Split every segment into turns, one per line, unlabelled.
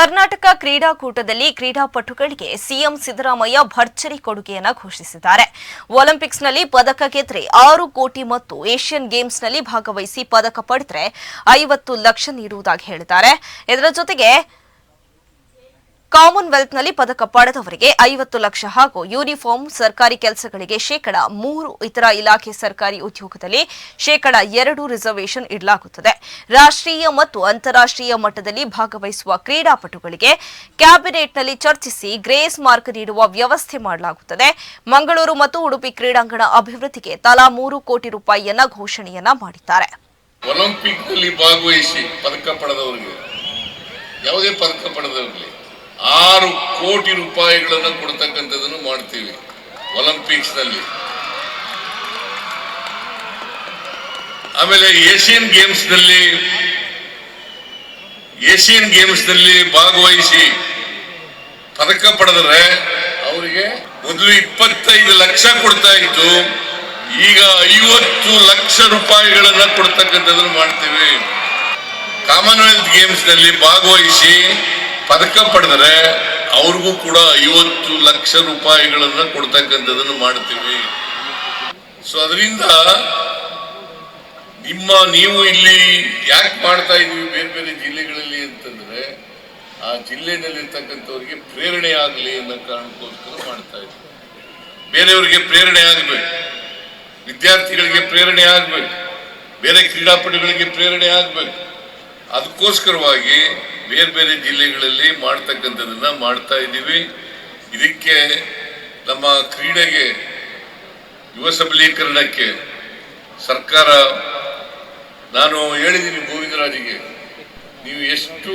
ಕರ್ನಾಟಕ ಕ್ರೀಡಾಕೂಟದಲ್ಲಿ ಕ್ರೀಡಾಪಟುಗಳಿಗೆ ಸಿಎಂ ಸಿದ್ದರಾಮಯ್ಯ ಭರ್ಜರಿ ಕೊಡುಗೆಯನ್ನು ಘೋಷಿಸಿದ್ದಾರೆ. ಒಲಿಂಪಿಕ್ಸ್ನಲ್ಲಿ ಪದಕ ಗೆದ್ರೆ ಆರು ಕೋಟಿ ಮತ್ತು ಏಷ್ಯನ್ ಗೇಮ್ಸ್ನಲ್ಲಿ ಭಾಗವಹಿಸಿ ಪದಕ ಪಡೆದರೆ ಐವತ್ತು ಲಕ್ಷ ನೀಡುವುದಾಗಿ ಹೇಳಿದ್ದಾರೆ. ಇದರ ಜೊತೆಗೆ ಕಾಮನ್ವೆಲ್ತ್ನಲ್ಲಿ ಪದಕ ಪಡೆದವರಿಗೆ ಐವತ್ತು ಲಕ್ಷ ಹಾಗೂ ಯೂನಿಫಾರ್ಮ್ ಸರ್ಕಾರಿ ಕೆಲಸಗಳಿಗೆ ಶೇಕಡ ಮೂರು ಇತರ ಇಲಾಖೆ ಸರ್ಕಾರಿ ಉದ್ಯೋಗದಲ್ಲಿ ಶೇಕಡ ಎರಡು ರಿಸರ್ವೇಷನ್ ಇಡಲಾಗುತ್ತದೆ. ರಾಷ್ಟ್ರೀಯ ಮತ್ತು ಅಂತಾರಾಷ್ಟ್ರೀಯ ಮಟ್ಟದಲ್ಲಿ ಭಾಗವಹಿಸುವ ಕ್ರೀಡಾಪಟುಗಳಿಗೆ ಕ್ಯಾಬಿನೆಟ್ನಲ್ಲಿ ಚರ್ಚಿಸಿ ಗ್ರೇಸ್ ಮಾರ್ಕ್ ನೀಡುವ ವ್ಯವಸ್ಥೆ ಮಾಡಲಾಗುತ್ತದೆ. ಮಂಗಳೂರು ಮತ್ತು ಉಡುಪಿ ಕ್ರೀಡಾಂಗಣ ಅಭಿವೃದ್ಧಿಗೆ ತಲಾ ಮೂರು ಕೋಟಿ ರೂಪಾಯಿಯನ್ನ ಘೋಷಣೆಯನ್ನ ಮಾಡಿದ್ದಾರೆ.
ಒಲಿಂಪಿಕ್ನಲ್ಲಿ ಭಾಗವಹಿಸಿ ಪದಕ ಪಡೆದವರಿಗೆ, ಯಾವುದೇ ಪದಕ ಪಡೆದವರಿಗೆ ಆರು ಕೋಟಿ ರೂಪಾಯಿಗಳನ್ನು ಕೊಡ್ತಕ್ಕಂಥದ್ದನ್ನು ಮಾಡ್ತೀವಿ ಒಲಿಂಪಿಕ್ಸ್ನಲ್ಲಿ ಆಮೇಲೆ ಏಷ್ಯನ್ ಗೇಮ್ಸ್ನಲ್ಲಿ ಏಷ್ಯನ್ ಗೇಮ್ಸ್ನಲ್ಲಿ ಭಾಗವಹಿಸಿ ಪದಕ ಪಡೆದರೆ ಅವರಿಗೆ ಮೊದಲು ಇಪ್ಪತ್ತೈದು ಲಕ್ಷ ಕೊಡ್ತಾ ಇತ್ತು, ಈಗ ಐವತ್ತು ಲಕ್ಷ ರೂಪಾಯಿಗಳನ್ನ ಕೊಡ್ತಕ್ಕಂಥದ್ದನ್ನು ಮಾಡ್ತೀವಿ. ಕಾಮನ್ವೆಲ್ತ್ ಗೇಮ್ಸ್ನಲ್ಲಿ ಭಾಗವಹಿಸಿ ಪದಕ ಪಡೆದರೆ ಅವ್ರಿಗೂ ಕೂಡ ಐವತ್ತು ಲಕ್ಷ ರೂಪಾಯಿಗಳನ್ನ ಕೊಡ್ತಕ್ಕಂಥದ್ದನ್ನು ಮಾಡ್ತೀವಿ. ಸೊ ಅದರಿಂದ ನಿಮ್ಮ ನೀವು ಇಲ್ಲಿ ಯಾಕೆ ಮಾಡ್ತಾ ಇದೀವಿ ಬೇರೆ ಬೇರೆ ಜಿಲ್ಲೆಗಳಲ್ಲಿ ಅಂತಂದ್ರೆ ಆ ಜಿಲ್ಲೆಯಲ್ಲಿರ್ತಕ್ಕಂಥವ್ರಿಗೆ ಪ್ರೇರಣೆ ಆಗಲಿ ಅನ್ನೋ ಕಾರಣಕ್ಕೋಸ್ಕರ ಮಾಡ್ತಾ ಇದ್ದೀವಿ. ಬೇರೆಯವರಿಗೆ ಪ್ರೇರಣೆ ಆಗಬೇಕು. ವಿದ್ಯಾರ್ಥಿಗಳಿಗೆ ಪ್ರೇರಣೆ ಆಗಬೇಕು. ಬೇರೆ ಕ್ರೀಡಾಪಟುಗಳಿಗೆ ಪ್ರೇರಣೆ ಆಗಬೇಕು. ಅದಕ್ಕೋಸ್ಕರವಾಗಿ ಬೇರೆ ಬೇರೆ ಜಿಲ್ಲೆಗಳಲ್ಲಿ ಮಾಡ್ತಕ್ಕಂಥದ್ದನ್ನ ಮಾಡ್ತಾ ಇದ್ದೀವಿ. ಇದಕ್ಕೆ ನಮ್ಮ ಕ್ರೀಡೆಗೆ ಯುವ ಸಬಲೀಕರಣಕ್ಕೆ ಸರ್ಕಾರ, ನಾನು ಹೇಳಿದ್ದೀನಿ ಗೋವಿಂದರಾಜಿಗೆ, ನೀವು ಎಷ್ಟು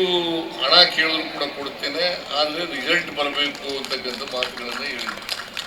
ಹಣ ಕೇಳಿದ್ರು ಕೂಡ ಕೊಡ್ತೇನೆ, ಆದರೆ ರಿಸಲ್ಟ್ ಬರಬೇಕು ಅಂತಕ್ಕಂಥ ಮಾತುಗಳನ್ನು ಹೇಳಿದ್ದೀನಿ.